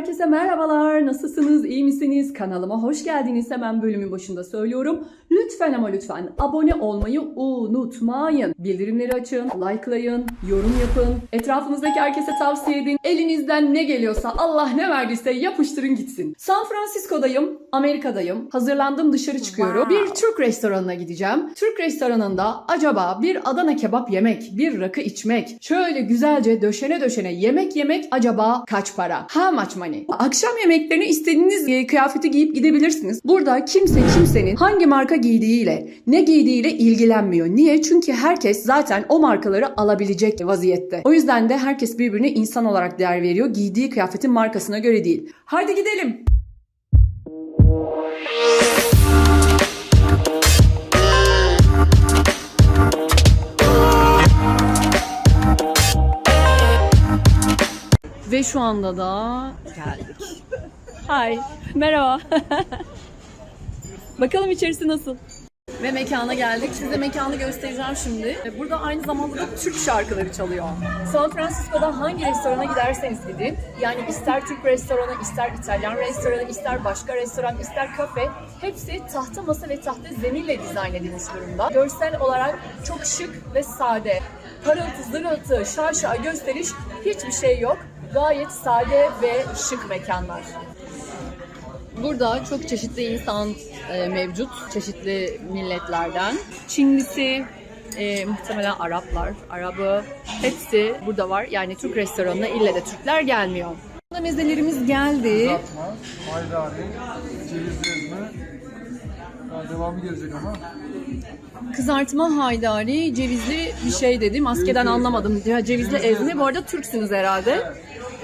Herkese merhabalar. Nasılsınız? İyi misiniz? Kanalıma hoş geldiniz. Hemen bölümün başında söylüyorum. Lütfen ama lütfen abone olmayı unutmayın. Bildirimleri açın, likelayın, yorum yapın. Etrafınızdaki herkese tavsiye edin. Elinizden ne geliyorsa Allah ne verdiyse yapıştırın gitsin. San Francisco'dayım, Amerika'dayım. Hazırlandım dışarı çıkıyorum. Wow. Bir Türk restoranına gideceğim. Türk restoranında acaba bir Adana kebap yemek, bir rakı içmek, şöyle güzelce döşene döşene yemek yemek acaba kaç para? How much money? Akşam yemeklerini istediğiniz e, kıyafeti giyip gidebilirsiniz. Burada kimse kimsenin hangi marka giydiğiyle, ne giydiğiyle ilgilenmiyor. Niye? Çünkü herkes zaten o markaları alabilecek vaziyette. O yüzden de herkes birbirine insan olarak değer veriyor. Giydiği kıyafetin markasına göre değil. Haydi gidelim. Şu anda da geldik. Hay, merhaba. Bakalım içerisi nasıl? Ve mekana geldik. Size mekanı göstereceğim şimdi. Burada aynı zamanda da Türk şarkıları çalıyor. San Francisco'da hangi restorana giderseniz gidin. Yani ister Türk restoranı, ister İtalyan restoranı, ister başka restoran, ister kafe. Hepsi tahta masa ve tahta zeminle dizayn edilmiş durumda. Görsel olarak çok şık ve sade. Parıltı, zırıltı, şaşa, gösteriş hiçbir şey yok. Gayet sade ve şık mekanlar. Burada çok çeşitli insan e, mevcut, çeşitli milletlerden. Çinlisi, e, muhtemelen Araplar, Arabı hepsi burada var. Yani Türk restoranına ille de Türkler gelmiyor. Burada mezelerimiz geldi. Kızartma, haydari, ceviz ezme. Daha devamı gelecek ama. Kızartma haydari, cevizli bir şey dedi. Maskeden anlamadım. Ya, cevizli ezme. Bu arada Türksünüz herhalde.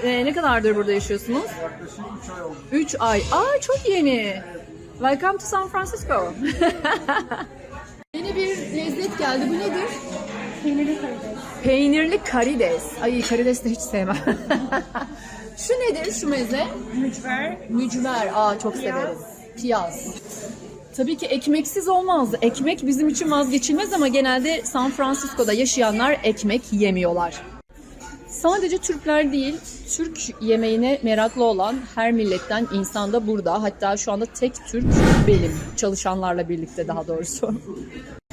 E, ne kadardır burada yaşıyorsunuz? Yaklaşık 3 ay oldu. 3 ay. Aa çok yeni. Welcome to San Francisco. yeni bir lezzet geldi. Bu nedir? Peynirli karides. Peynirli karides. Ay karides de hiç sevmem. şu nedir şu meze? Mücver. Mücver. Aa çok severim. Piyaz. Tabii ki ekmeksiz olmazdı. Ekmek bizim için vazgeçilmez ama genelde San Francisco'da yaşayanlar ekmek yemiyorlar. Sadece Türkler değil, Türk yemeğine meraklı olan her milletten insan da burada. Hatta şu anda tek Türk benim. Çalışanlarla birlikte daha doğrusu.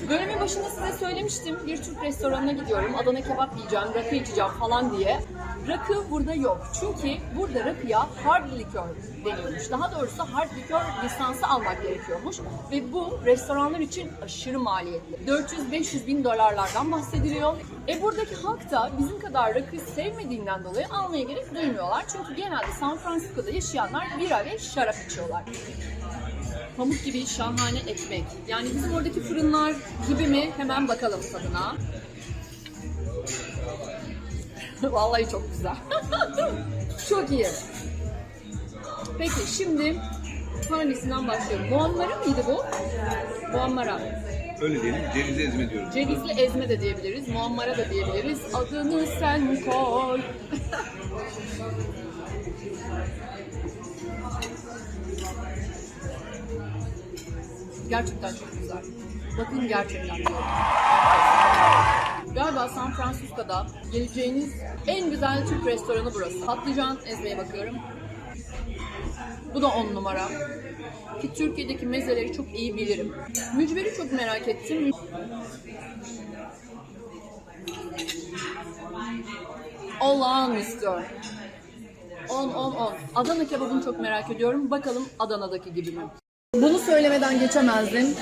Bölümün başında size söylemiştim. Bir Türk restoranına gidiyorum. Adana kebap yiyeceğim, rakı içeceğim falan diye. Rakı burada yok. Çünkü burada rakıya hard likör deniyormuş. Daha doğrusu hard likör lisansı almak gerekiyormuş. Ve bu restoranlar için aşırı maliyetli. 400-500 bin dolarlardan bahsediliyor. E buradaki halk da bizim kadar rakı sevmediğinden dolayı almaya gerek duymuyorlar. Çünkü genelde San Francisco'da yaşayanlar bira ve şarap içiyorlar pamuk gibi şahane ekmek. Yani bizim oradaki fırınlar gibi mi? Hemen bakalım tadına. Vallahi çok güzel. çok iyi. Peki şimdi hangisinden başlıyorum? Muammara mıydı bu? Muammara. Öyle diyelim, cevizi ezme diyoruz. Cevizli ezme de diyebiliriz, muammara da diyebiliriz. Adını sen koy. Gerçekten çok güzel. Bakın gerçekten diyorum. Galiba San Francisco'da geleceğiniz en güzel Türk restoranı burası. Patlıcan ezmeye bakıyorum. Bu da on numara. Ki Türkiye'deki mezeleri çok iyi bilirim. Mücveri çok merak ettim. Olağanüstü. 10 10 10. Adana kebabını çok merak ediyorum. Bakalım Adana'daki gibi mi? Bunu söylemeden geçemezdim.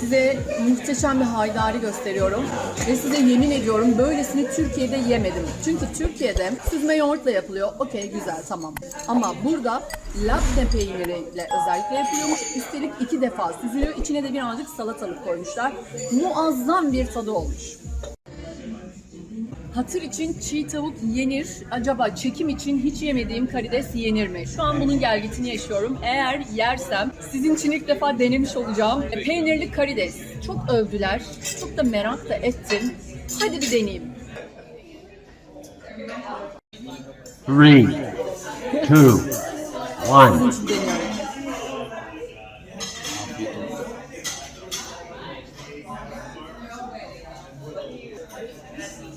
Size muhteşem bir haydari gösteriyorum. Ve size yemin ediyorum böylesini Türkiye'de yemedim. Çünkü Türkiye'de süzme yoğurtla yapılıyor. Okey güzel tamam. Ama burada labne peyniriyle özellikle yapılıyormuş. Üstelik iki defa süzülüyor. İçine de birazcık salatalık koymuşlar. Muazzam bir tadı olmuş. Hatır için çiğ tavuk yenir. Acaba çekim için hiç yemediğim karides yenir mi? Şu an bunun gelgitini yaşıyorum. Eğer yersem sizin için ilk defa denemiş olacağım. Peynirli karides. Çok övdüler. Çok da merak da ettim. Hadi bir deneyeyim. Three, two, one. Sizin için deniyorum.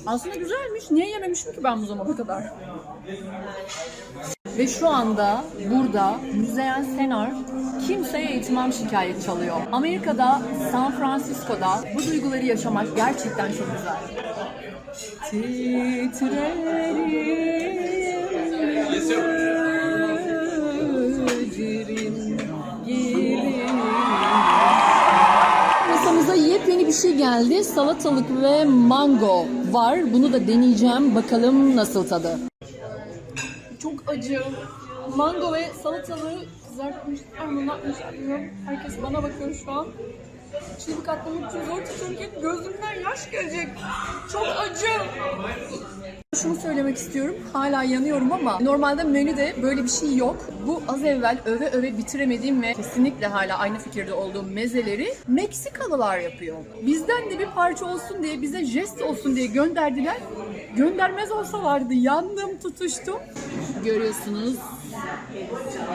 Aslında güzelmiş. Niye yememişim ki ben bu zamana kadar? Ve şu anda burada Müzeyyen Senar kimseye itimam şikayet çalıyor. Amerika'da, San Francisco'da bu duyguları yaşamak gerçekten çok güzel. Titrerim Salatalık ve mango var. Bunu da deneyeceğim. Bakalım nasıl tadı. Çok acı. Mango ve salatalığı yapmışlar bilmiyorum. Herkes bana bakıyor şu an. Çığlık atlamak için zor tutuyorum ki gözümden yaş gelecek. Çok acı. Şunu söylemek istiyorum. Hala yanıyorum ama normalde menüde böyle bir şey yok. Bu az evvel öve öve bitiremediğim ve kesinlikle hala aynı fikirde olduğum mezeleri Meksikalılar yapıyor. Bizden de bir parça olsun diye, bize jest olsun diye gönderdiler. Göndermez olsalardı yandım, tutuştum. Görüyorsunuz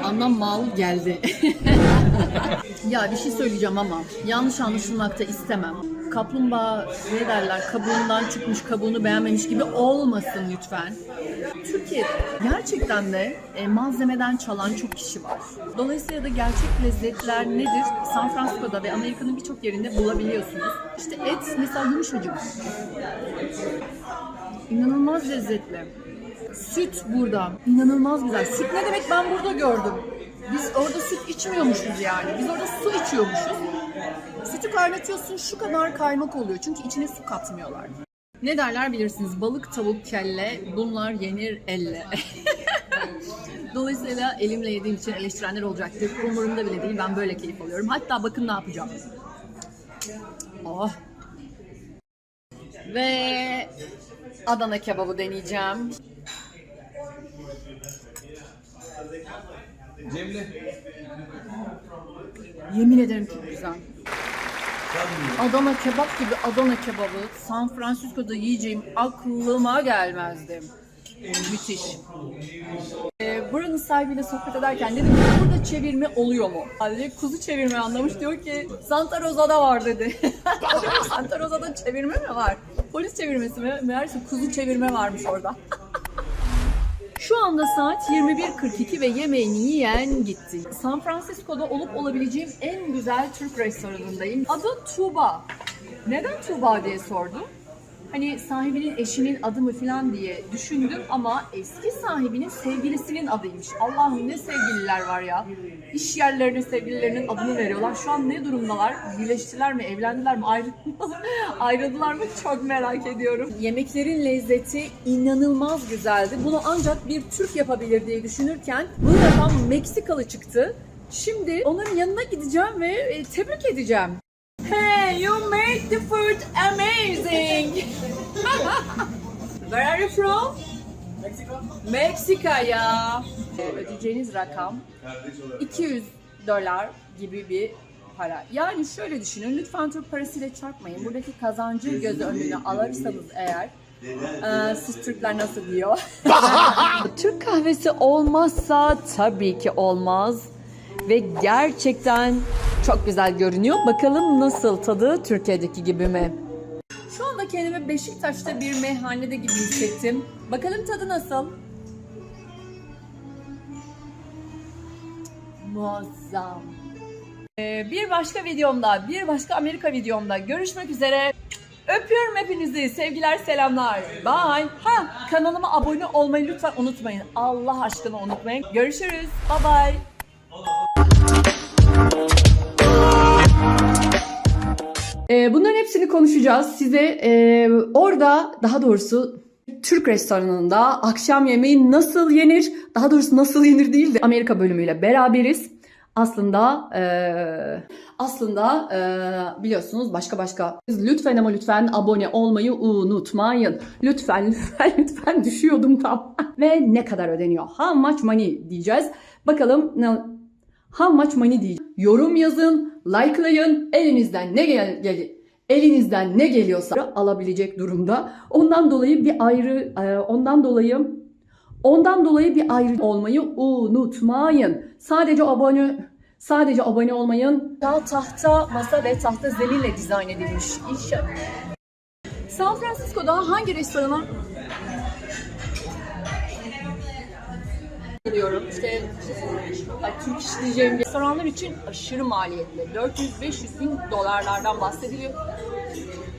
Anlam mal geldi. ya bir şey söyleyeceğim ama yanlış anlaşılmak da istemem. Kaplumbağa ne derler kabuğundan çıkmış kabuğunu beğenmemiş gibi olmasın lütfen. Türkiye'de gerçekten de e, malzemeden çalan çok kişi var. Dolayısıyla da gerçek lezzetler nedir? San Francisco'da ve Amerika'nın birçok yerinde bulabiliyorsunuz. İşte et mesela yumuşacık. İnanılmaz lezzetli. Süt burada. İnanılmaz güzel. Süt ne demek ben burada gördüm. Biz orada süt içmiyormuşuz yani. Biz orada su içiyormuşuz. Sütü kaynatıyorsun şu kadar kaymak oluyor. Çünkü içine su katmıyorlar. Ne derler bilirsiniz. Balık, tavuk, kelle bunlar yenir elle. Dolayısıyla elimle yediğim için eleştirenler olacaktır. Umurumda bile değil. Ben böyle keyif alıyorum. Hatta bakın ne yapacağım. Oh. Ve Adana kebabı deneyeceğim. Cemile. Yemin ederim çok güzel. Adana kebap gibi Adana kebabı San Francisco'da yiyeceğim aklıma gelmezdi. Müthiş. Ee, buranın sahibiyle sohbet ederken dedim ki burada çevirme oluyor mu? Abi kuzu çevirme anlamış diyor ki Santa Rosa'da var dedi. Santa Rosa'da çevirme mi var? Polis çevirmesi mi? Meğerse kuzu çevirme varmış orada. Şu anda saat 21.42 ve yemeğini yiyen gitti. San Francisco'da olup olabileceğim en güzel Türk restoranındayım. Adı Tuğba. Neden Tuğba diye sordum. Hani sahibinin eşinin adı mı falan diye düşündüm ama eski sahibinin sevgilisinin adıymış. Allah'ım ne sevgililer var ya. İş yerlerine sevgililerinin adını veriyorlar. Şu an ne durumdalar? Birleştiler mi? Evlendiler mi? Ayrıldılar, mı? Çok merak ediyorum. Yemeklerin lezzeti inanılmaz güzeldi. Bunu ancak bir Türk yapabilir diye düşünürken bu adam Meksikalı çıktı. Şimdi onların yanına gideceğim ve e, tebrik edeceğim. Hey, you made the food amazing. Where are you from? Mexico. Meksika ya. Ödeyeceğiniz rakam 200 dolar gibi bir para. Yani şöyle düşünün, lütfen Türk parasıyla çarpmayın. Buradaki kazancı göz önüne alırsanız eğer, e, siz Türkler nasıl diyor? Türk kahvesi olmazsa tabii ki olmaz. Ve gerçekten çok güzel görünüyor. Bakalım nasıl tadı Türkiye'deki gibi mi? Şu anda kendimi Beşiktaş'ta bir meyhanede gibi hissettim. Bakalım tadı nasıl? Muazzam. Ee, bir başka videomda, bir başka Amerika videomda görüşmek üzere. Öpüyorum hepinizi. Sevgiler, selamlar. Bye. Ha, kanalıma abone olmayı lütfen unutmayın. Allah aşkına unutmayın. Görüşürüz. Bye bye. Ee, bunların hepsini konuşacağız. Size e, orada daha doğrusu Türk restoranında akşam yemeği nasıl yenir? Daha doğrusu nasıl yenir değil de Amerika bölümüyle beraberiz. Aslında e, aslında e, biliyorsunuz başka başka. Lütfen ama lütfen abone olmayı unutmayın. Lütfen lütfen lütfen düşüyordum tam. Ve ne kadar ödeniyor? How much money diyeceğiz. Bakalım How much money diyeceğim. Yorum yazın, likelayın. Elinizden ne gel, gel elinizden ne geliyorsa alabilecek durumda. Ondan dolayı bir ayrı e, ondan dolayı ondan dolayı bir ayrı olmayı unutmayın. Sadece abone sadece abone olmayın. Tahta, masa ve tahta zeminle dizayn edilmiş. İnşallah. San Francisco'da hangi restorana gidiyorum? İşte ay, Türk iş restoranlar için aşırı maliyetli. 400-500 bin dolarlardan bahsediliyor.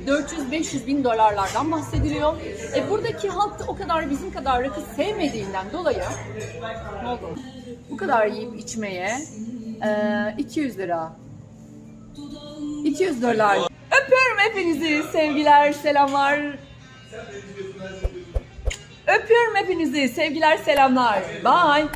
400-500 bin dolarlardan bahsediliyor. E buradaki halk da o kadar bizim kadar rakı sevmediğinden dolayı ne oldu? Bu kadar yiyip içmeye e, 200 lira. 200 dolar. Öpüyorum hepinizi. Sevgiler, selamlar. Öpüyorum hepinizi. Sevgiler, selamlar. Bye.